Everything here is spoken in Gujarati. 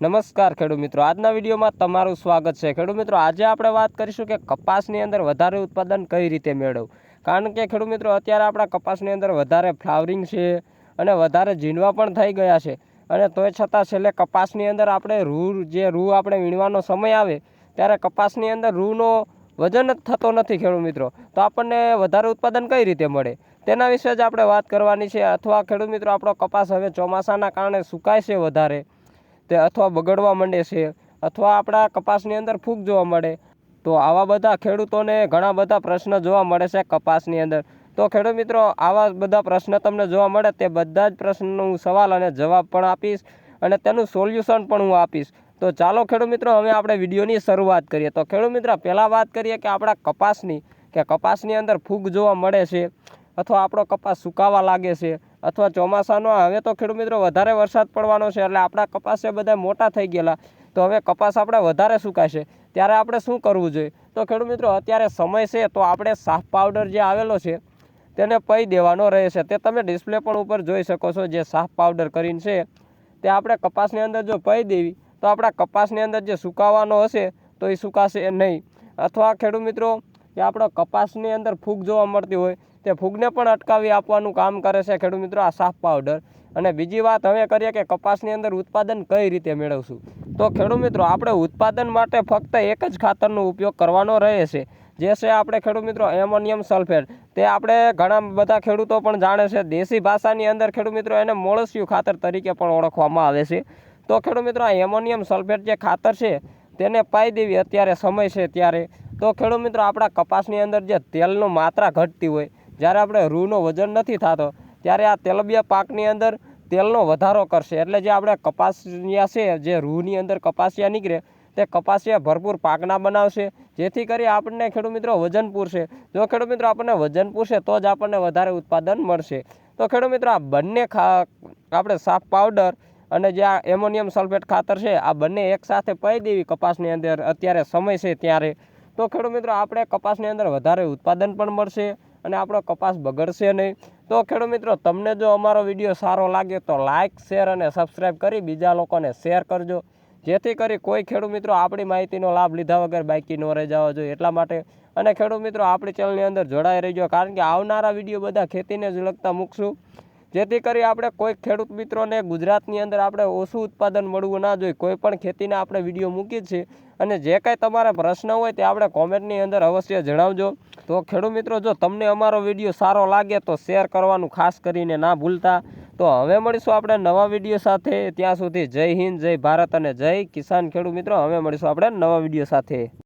નમસ્કાર ખેડૂત મિત્રો. આજના વિડીયોમાં તમારું સ્વાગત છે. ખેડૂત મિત્રો, આજે આપણે વાત કરીશું કે કપાસની અંદર વધારે ઉત્પાદન કઈ રીતે મેળવવું? કારણ કે ખેડૂત મિત્રો, અત્યારે આપણા કપાસની અંદર વધારે ફ્લાવરિંગ છે અને વધારે ઝીણવા પણ થઈ ગયા છે. અને તોય છતાં છેલ્લે કપાસની અંદર આપણે રૂ, જે રૂ આપણે વીણવાનો સમય આવે, ત્યારે કપાસની અંદર રૂનો વજન જ થતો નથી ખેડૂત મિત્રો. તો આપણને વધારે ઉત્પાદન કઈ રીતે મળે? તેના વિશે જ આપણે વાત કરવાની છે. અથવા ખેડૂત મિત્રો, આપણો કપાસ હવે ચોમાસાના કારણે સુકાય છે વધારે. તે અથવા બગડવા માંડે છે, અથવા આપણા કપાસની અંદર ફૂગ જોવા મળે. તો આવા બધા ખેડૂતોને ઘણા બધા પ્રશ્ન જોવા મળે છે કપાસની અંદર. તો ખેડૂત મિત્રો, આવા બધા પ્રશ્ન તમને જોવા મળે તે બધા જ પ્રશ્નનો હું સવાલ અને જવાબ પણ આપીશ અને તેનું સોલ્યુશન પણ હું આપીશ. તો ચાલો ખેડૂત મિત્રો, હવે આપણે વિડીયોની શરૂઆત કરીએ. તો ખેડૂત મિત્રો, પહેલાં વાત કરીએ કે આપણા કપાસની, કે કપાસની અંદર ફૂગ જોવા મળે છે, અથવા આપણો કપાસ સુકાવા લાગે છે. અથવા ચોમાસાનો, હવે તો ખેડૂત મિત્રો વધારે વરસાદ પડવાનો છે, એટલે આપણા કપાસ છે બધા મોટા થઈ ગયેલા. તો હવે કપાસ આપણે વધારે સુકાશે. ત્યારે આપણે શું કરવું જોઈએ? તો ખેડૂત મિત્રો, અત્યારે સમય છે, તો આપણે સાફ પાવડર જે આવેલો છે, તેને પઈ દેવાનો રહેશે. તે તમે ડિસ્પ્લે પણ ઉપર જોઈ શકો છો, જે સાફ પાવડર કરીને છે, તે આપણે કપાસની અંદર જો પઈ દેવી, તો આપણા કપાસની અંદર જે સુકાવાનો હશે, તો એ સુકાશે નહીં. અથવા ખેડૂત મિત્રો કે આપણો કપાસની અંદર ફૂગ જોવા મળતી હોય તે ફૂગને પણ અટકાવી આપવાનું કામ કરે છે ખેડૂત મિત્રો, આ સાફ પાવડર અને બીજી વાત હવે કરીએ કે કપાસની અંદર ઉત્પાદન કઈ રીતે મેળવશું? તો ખેડૂત મિત્રો, આપણે ઉત્પાદન માટે ફક્ત એક જ ખાતરનો ઉપયોગ કરવાનો રહે છે, જે છે આપણે ખેડૂત મિત્રો એમોનિયમ સલ્ફેટ. તે આપણે ઘણા બધા ખેડૂતો પણ જાણે છે, દેશી ભાષાની અંદર ખેડૂત મિત્રો એને મોળસિયું ખાતર તરીકે પણ ઓળખવામાં આવે છે. તો ખેડૂત મિત્રો, આ એમોનિયમ સલ્ફેટ જે ખાતર છે, તેને પાઈ દેવી અત્યારે સમય છે ત્યારે. તો ખેડૂત મિત્રો, આપણા કપાસની અંદર જે તેલનું માત્રા ઘટતી હોય જ્યારે આપણે રૂનો વજન નથી થતો, ત્યારે આ તેલબિયા પાકની અંદર તેલનો વધારો કરશે. એટલે જે આપણે કપાસિયા છે, જે રૂની અંદર કપાસિયા નીકળે, તે કપાસિયા ભરપૂર પાકના બનાવશે. જેથી કરી આપણને ખેડૂત મિત્રો વજન પૂરશે. જો ખેડૂત મિત્રો આપણને વજન પૂરશે, તો જ આપણને વધારે ઉત્પાદન મળશે. તો ખેડૂત મિત્રો, આ બંને ખા, આપણે સાફ પાવડર અને જે આ એમોનિયમ સલ્ફેટ ખાતર છે, આ બંને એકસાથે પાઈ દેવી કપાસની અંદર. અત્યારે સમય છે ત્યારે. તો ખેડૂત મિત્રો, આપણે કપાસની અંદર વધારે ઉત્પાદન પણ મળશે. અને આપણો કપાસ બગડશે નહીં. તો ખેડૂત મિત્રો, તમને જો અમારો વીડિયો સારો લાગે તો લાઇક શેર અને સબસ્ક્રાઈબ કરી બીજા લોકોને શેર કરજો. જેથી કરી કોઈ ખેડૂત મિત્રો આપણી માહિતીનો લાભ લીધા વગર બાકી ન રહી જવા જોઈએ એટલા માટે. અને ખેડૂત મિત્રો, આપણી ચેનલની અંદર જોડાઈ રહીજો, કારણ કે આવનારા વીડિયો બધા ખેતીને જ લગતા મૂકશું. જેથી કરી આપણે કોઈ ખેડૂત મિત્રોને ગુજરાતની અંદર આપણે ઓછું ઉત્પાદન મળવું ના જોઈએ, કોઈ પણ ખેતીના આપણે વીડિયો મૂકીએ છીએ અને જે કાંઈ તમારા પ્રશ્ન હોય તે આપણે કોમેન્ટની અંદર અવશ્ય જણાવજો. તો ખેડૂત મિત્રો, જો તમને અમારો વીડિયો સારો લાગે તો શેર કરવાનું ખાસ કરીને ના ભૂલતા. તો હવે મળીશું આપણે નવા વીડિયો સાથે. ત્યાં સુધી જય હિન્દ, જય ભારત અને જય કિસાન ખેડૂત મિત્રો. હવે મળીશું આપણે નવા વીડિયો સાથે.